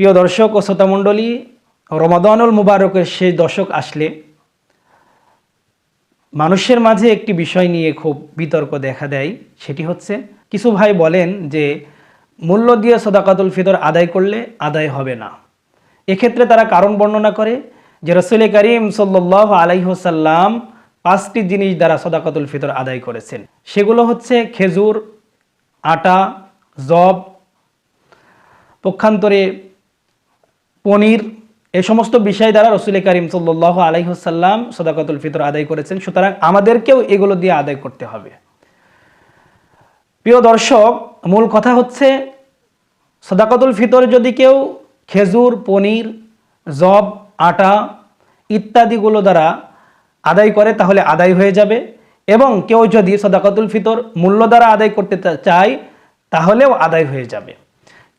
প্রিয় দর্শক ও শ্রোতামণ্ডলী রমাদানুল মুবারকের সেই দশক আসলে মানুষের মাঝে একটি বিষয় নিয়ে খুব বিতর্ক দেখা দেয়, সেটি হচ্ছে কিছু ভাই বলেন যে, মূল্য দিয়ে সদাকাতুল ফিতর আদায় করলে আদায় হবে না। এক্ষেত্রে তারা কারণ বর্ণনা করে যে, রসুল করিম সাল্লাহ আলাইহসাল্লাম পাঁচটি জিনিস দ্বারা সদাকাতুল ফিতর আদায় করেছেন। সেগুলো হচ্ছে খেজুর, আটা জব পক্ষান্তরে পনির এই সমস্ত বিষয় দ্বারা রসুল করিম সাল্লাহ আলাইহসাল্লাম সদাকাতুল ফিতর আদায় করেছেন। সুতরাং আমাদেরকেও এগুলো দিয়ে আদায় করতে হবে। প্রিয় দর্শক, মূল কথা হচ্ছে, সদাকাতুল ফিতর যদি কেউ খেজুর, পনির জব আটা ইত্যাদিগুলো দ্বারা আদায় করে, তাহলে আদায় হয়ে যাবে। এবং কেউ যদি সদাকাতুল ফিতর মূল্য দ্বারা আদায় করতে চায়, তাহলেও আদায় হয়ে যাবে।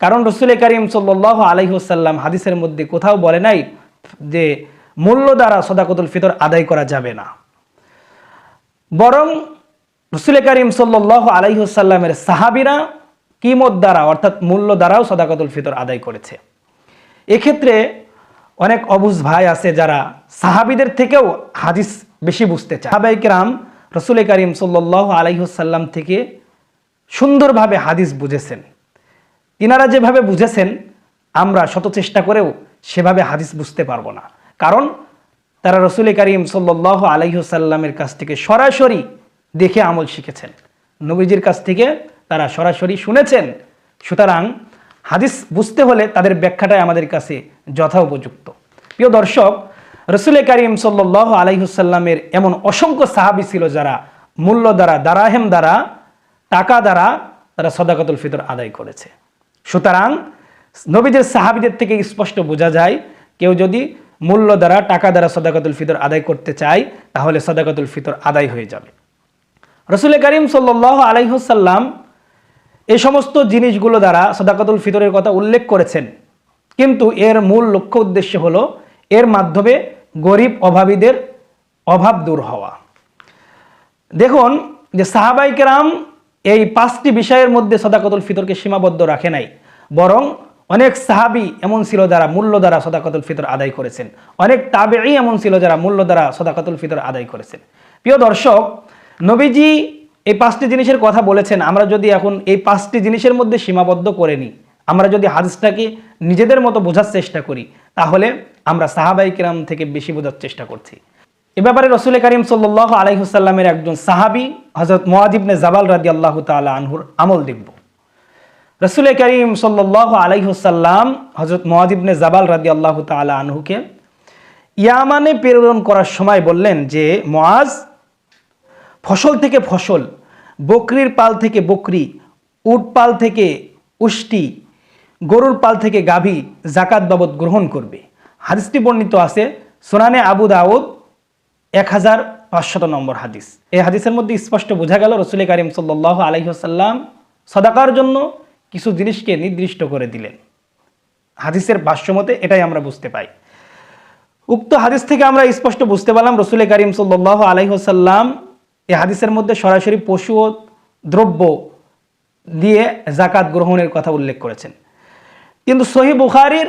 কারণ রসুল করিম সাল্লাহ আলহিহসাল্লাম হাদিসের মধ্যে কোথাও বলে নাই যে মূল্য দ্বারা সদাকতুল ফিতর আদায় করা যাবে না। বরং রসুল করিম সাল্লাহ আলাইসাল্লামের সাহাবিরা কিমত দ্বারা, অর্থাৎ মূল্য দ্বারাও সদাকতুল ফিতর আদায় করেছে। এক্ষেত্রে অনেক অবুজ ভাই আছে যারা সাহাবিদের থেকেও হাদিস বেশি বুঝতে চায়। সাহাবাইকেরাম রসুল করিম সাল্লাহ আলাইসাল্লাম থেকে সুন্দরভাবে হাদিস বুঝেছেন। তিনারা যেভাবে বুঝেছেন, আমরা শত চেষ্টা করেও সেভাবে হাদিস বুঝতে পারব না। কারণ তারা রসুল করিম সাল্লাহ আলাইসাল্লামের কাছ থেকে সরাসরি দেখে আমল শিখেছেন। নবীজির কাছ থেকে তারা সরাসরি শুনেছেন। সুতরাং হাদিস বুঝতে হলে তাদের ব্যাখ্যাটাই আমাদের কাছে যথা উপযুক্ত প্রিয় দর্শক, রসুল করিম সাল্লাহ আলাইহুসাল্লামের এমন অসংখ্য সাহাবি ছিল যারা মূল্য দ্বারা, দারাহেম দ্বারা, টাকা দ্বারা তারা সদাকাতুল ফিতর আদায় করেছে। সুতরাং নবীদের সাহাবিদের থেকে স্পষ্ট বোঝা যায়, কেউ যদি মূল্য দ্বারা, টাকা দ্বারা সদাকাতুল ফিতর আদায় করতে চায়, তাহলে সদাকাতুল ফিতর আদায় হয়ে যাবে। রসুল করিম সাল্লাহ আলাইহুসাল্লাম এই সমস্ত জিনিসগুলো দ্বারা সদাকাতুল ফিতরের কথা উল্লেখ করেছেন। কিন্তু এর মূল লক্ষ্য উদ্দেশ্য হলো, এর মাধ্যমে গরিব অভাবীদের অভাব দূর হওয়া। দেখুন যে সাহাবাই কেরাম এই পাঁচটি বিষয়ের মধ্যে সদাকতুল ফিতরকে সীমাবদ্ধ রাখে নাই। বরং অনেক সাহাবি এমন ছিল যারা মূল্য দ্বারা সদাকতুল ফিতর আদায় করেছেন। অনেক তাবেই এমন ছিল যারা মূল্য দ্বারা সদাকতুল ফিতর আদায় করেছেন। প্রিয় দর্শক, নবীজি এই পাঁচটি জিনিসের কথা বলেছেন, আমরা যদি এখন এই পাঁচটি জিনিসের মধ্যে সীমাবদ্ধ করে নিই, আমরা যদি হাদিসটাকে নিজেদের মতো বোঝার চেষ্টা করি, তাহলে আমরা সাহাবাই কিরাম থেকে বেশি বোঝার চেষ্টা করছি। এ ব্যাপারে রসুল করিম সাল্লাহ আলাইহুসাল্লামের একজন সাহাবি হজরত মোয়াজিবনে জাবাল রাদি আল্লাহ তালা আনহুর আমল দেখব। রসুল করিম সাল্লাহ আলাইহুসাল্লাম হজরত মোয়াজিবনে জাবাল রাদি আল্লাহ তালা আনহুকে ইয়ামানে প্রেরণ করার সময় বললেন যে মোয়াজ ফসল থেকে ফসল, বকরির পাল থেকে বকরি, উট পাল থেকে উষ্টি, গরুর পাল থেকে গাভী জাকাত বাবদ গ্রহণ করবে। হাদিসটি বর্ণিত আছে সোনানে আবু দাউদ এক হাজার পাঁচশত নম্বর হাদিস। এই হাদিসের মধ্যে স্পষ্ট বোঝা গেল, রসুল করিম সাল্লাহ আলহিহাসাল্লাম সদাকার জন্য কিছু জিনিসকে নির্দিষ্ট করে দিলেন। হাদিসের ভাষ্যমতে এটাই আমরা বুঝতে পাই। উক্ত হাদিস থেকে আমরা স্পষ্ট বুঝতে পারলাম, রসুল করিম সাল্লাহ আলাইহসাল্লাম এই হাদিসের মধ্যে সরাসরি পশু ও দ্রব্য দিয়ে জাকাত গ্রহণের কথা উল্লেখ করেছেন। কিন্তু সহি বুখারির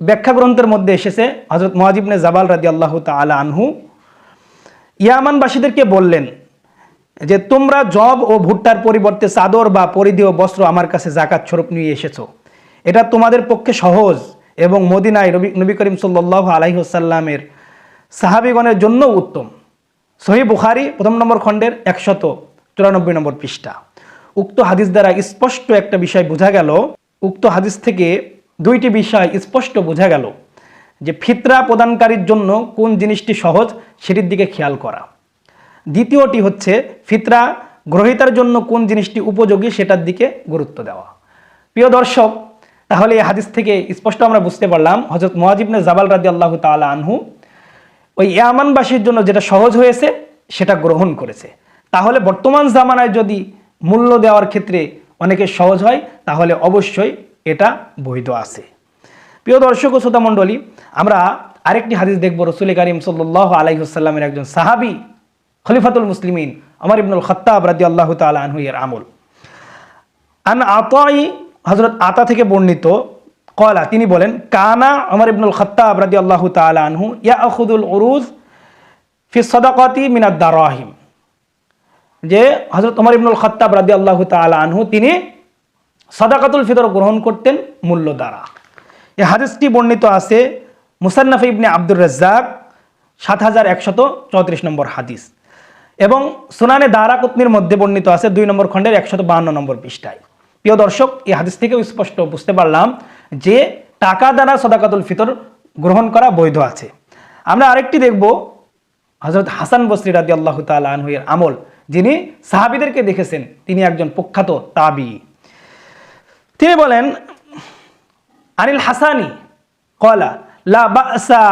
ব্যাখ্যা গ্রন্থের মধ্যে এসেছে হজরত মহাজিবনে জাবাল রাজি আল্লাহ তালা আনহু ইয়ামানবাসীদেরকে বললেন যে, তোমরা জব ও ভুট্টার পরিবর্তে চাদর বা পরিধেয় বস্ত্র আমার কাছে জাকাত স্বরূপ নিয়ে এসেছ। এটা তোমাদের পক্ষে সহজ এবং মদিনায় নবী নবী করিম সাল্লাহ আলাইহসাল্লামের সাহাবিগণের জন্য উত্তম। সহি বুখারি, প্রথম নম্বর খণ্ডের একশত চুরানব্বই নম্বর পৃষ্ঠা। উক্ত হাদিস দ্বারা স্পষ্ট একটা বিষয় বোঝা গেল। উক্ত হাদিস থেকে দুইটি বিষয় স্পষ্ট বোঝা গেল। যে ফিতরা প্রদানকারীর জন্য কোন জিনিসটি সহজ সেটির দিকে খেয়াল করা। দ্বিতীয়টি হচ্ছে ফিতরা গ্রহিতার জন্য কোন জিনিসটি উপযোগী সেটার দিকে গুরুত্ব দেওয়া। প্রিয় দর্শক, তাহলে এই হাদিস থেকে স্পষ্ট আমরা বুঝতে পারলাম হজরত মোয়াজিবনে জাবাল রাদি আল্লাহ তালা আনহু ওই ইয়ামানবাসীর জন্য যেটা সহজ হয়েছে, সেটা গ্রহণ করেছে। তাহলে বর্তমান জামানায় যদি মূল্য দেওয়ার ক্ষেত্রে অনেকে সহজ হয়, তাহলে অবশ্যই এটা বৈধ আছে। প্রিয় দর্শক ও শ্রোতা মণ্ডলী, আমরা আরেকটি হাদিস দেখব রসুল করিম সাল্লাহ আলাইহুসাল্লামের একজন সাহাবি খলিফাতুল মুসলিমিন আমার ইবনুল খত্তাব রাজি আল্লাহ তালা এর আমল। আন আতাই হজরত আতা থেকে বর্ণিত কলা তিনি বলেন, কানা আমার ইবনুল খত্তাব রাদি আল্লাহ তালা আনহু ইয়া আখুদুল উরুজ ফি সদাকতি মিনাদ দারাহিম। যে হজরত ওমর ইবনুল খত্তাব রাদি আল্লাহ তালা আনহু, তিনি সদাকাতুল ফিতর গ্রহণ করতেন মূল্য দ্বারা এই হাদিসটি বর্ণিত আছে মুসান্নাফ ইবনে আব্দুর রাজ্জাক, সাত হাজার একশত চৌত্রিশ নম্বর হাদিস। এবং সুনানে দারাকুতনির মধ্যে বর্ণিত আছে দুই নম্বর খণ্ডের একশত বাহান্ন নম্বর পৃষ্ঠায়। প্রিয় দর্শক, এই হাদিস থেকেও স্পষ্ট বুঝতে পারলাম যে টাকা দ্বারা সদাকাতুল ফিতর গ্রহণ করা বৈধ আছে। আমরা আরেকটি দেখব হজরত হাসান বসরি রাদি আল্লাহ তালহের আমল। যিনি সাহাবিদেরকে দেখেছেন, তিনি একজন প্রখ্যাত তাবি। তিনি বলেন আনিল হাসানি কলা, লা বাসা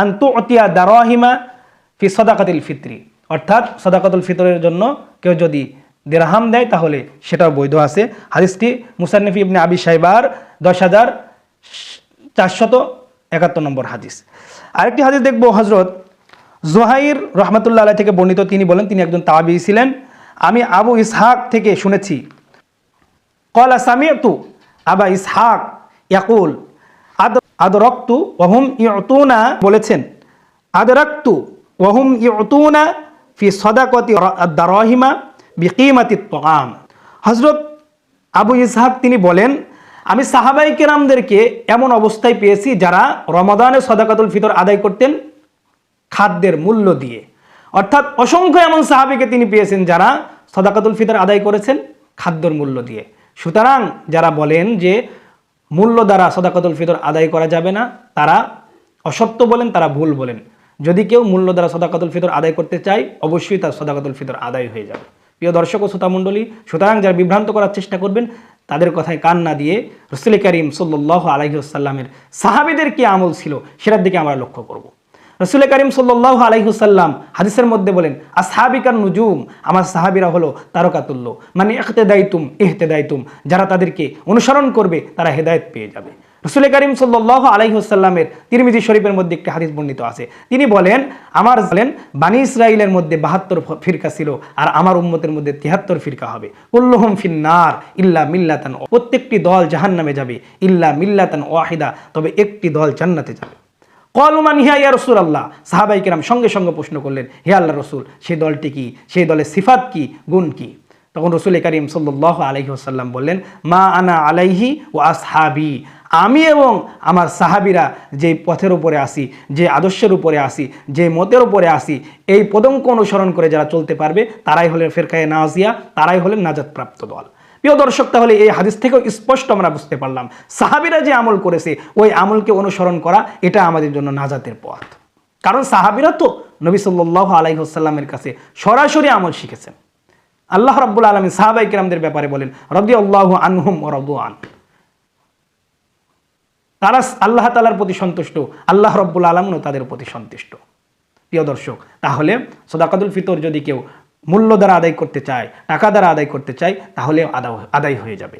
আন তুতিয়া দারাহিমা ফি সদাকাতিল ফিতরি। অর্থাৎ সদাকাতুল ফিতরের জন্য কেউ যদি দেরাহাম দেয়, তাহলে সেটাও বৈধ আছে। হাদিসটি মুসান্নফি ইবনে আবি সাইবার দশ হাজার চারশত একাত্তর নম্বর হাদিস। আরেকটি হাদিস দেখব হজরত জোহাইর রহমতুল্লাহ আলাহ থেকে বর্ণিত। তিনি বলেন, তিনি একজন তাবি ছিলেন। আমি আবু ইসহাক থেকে শুনেছি, কলা সামিয়তু আবা ইসহাক? ইয়াকুল, আদ আদরক্তু ওহুম ইয়তুনা বলেছেন। আদরাক্তু ওহুম ইয়তুনা ফি সদাকতি দারহিমা বিকিমাতি তোয়াম হজরত আবু ইসহাক তিনি বলেন, আমি সাহাবাই কেরামদেরকে এমন অবস্থায় পেয়েছি যারা রমাদানে সদাকাতুল ফিতর আদায় করতেন খাদ্যের মূল্য দিয়ে। অর্থাৎ অসংখ্য এমন সাহাবিকে তিনি পেয়েছেন যারা সদাকাতুল ফিতর আদায় করেছেন খাদ্যর মূল্য দিয়ে। সুতরাং যারা বলেন যে মূল্য দ্বারা সদাকাতুল ফিতর আদায় করা যাবে না। তারা অসত্য বলেন, তারা ভুল বলেন। যদি কেউ মূল্য দ্বারা সদাকাতুল ফিতর আদায় করতে চায়, অবশ্যই তার সদাকাতুল ফিতর আদায় হয়ে যাবে। প্রিয় দর্শক ও শ্রোতামণ্ডলী সুতরাং যারা বিভ্রান্ত করার চেষ্টা করবেন, তাদের কথায় কান না দিয়ে রসুল করিম সাল্লাহ আলহিউসাল্লামের সাহাবিদের কি আমল ছিল, সেটার দিকে আমরা লক্ষ্য করব। রসুল করিম সাল্লাহ আলহিহুসাল্লাম হাদিসের মধ্যে বলেন আসহাবিকার নুজুম আমার সাহাবিরা হলো তারকাতুল্য। মানে এখতে দায়িতুম এহতে দায়িতুম যারা তাদেরকে অনুসরণ করবে, তারা হেদায়ত পেয়ে যাবে। রসুল করিম সাল্লাহ আলাইহুসাল্লামের তিরমিজি শরীফের মধ্যে একটি হাদিস বর্ণিত আছে। তিনি বলেন, আমার বলেন, বানী ইসরাইলের মধ্যে বাহাত্তর ফিরকা ছিল আর আমার উম্মতের মধ্যে তিহাত্তর ফিরকা হবে। উল্লহম ফিন্নার ইল্লা মিল্লাতান প্রত্যেকটি দল জাহান নামে যাবে, ইল্লা মিল্লাতান ওয়াহিদা, তবে একটি দল জান্নাতে যাবে। কলমান হিয়া ইয়া রসুল আল্লাহ সাহাবাই কিরাম সঙ্গে সঙ্গে প্রশ্ন করলেন, হে আল্লাহ রসুল, সেই দলটি কি? সেই দলের সিফাত কি? গুণ কি? তখন রসুল করিম সাল্লাহ আলহি আসাল্লাম বললেন, মা আনা আলাইহি ও আসহাবি। আমি এবং আমার সাহাবিরা যে পথের উপরে আসি, যে আদর্শের উপরে আসি, যে মতের উপরে আসি, এই পদঙ্ক অনুসরণ করে যারা চলতে পারবে, তারাই হলেন ফেরকায়ে নাজিয়া, তারাই হলেন নাজাদপ্রাপ্ত দল। প্রিয় দর্শক, তাহলে এই হাদিস থেকেও স্পষ্ট আমরা বুঝতে পারলাম, সাহাবিরা যে আমল করেছে, ওই আমলকে অনুসরণ করা, এটা আমাদের জন্য নাজাতের পথ। কারণ সাহাবিরা তো নবী সাল্লাহ আলাইসাল্লামের কাছে সরাসরি আমল শিখেছেন। আল্লাহ রব্বুল আলমী সাহাবাই কিরামদের ব্যাপারে বলেন রবি আল্লাহ আনহুম ও আন তারা আল্লাহ তালার প্রতি সন্তুষ্ট, আল্লাহ রব্বুল আলমও তাদের প্রতি সন্তুষ্ট। প্রিয় দর্শক, তাহলে সদাকাতুল ফিতর যদি কেউ মূল্য দ্বারা আদায় করতে চায়, টাকা দ্বারা আদায় করতে চায়, তাহলে আদায় আদায় হয়ে যাবে।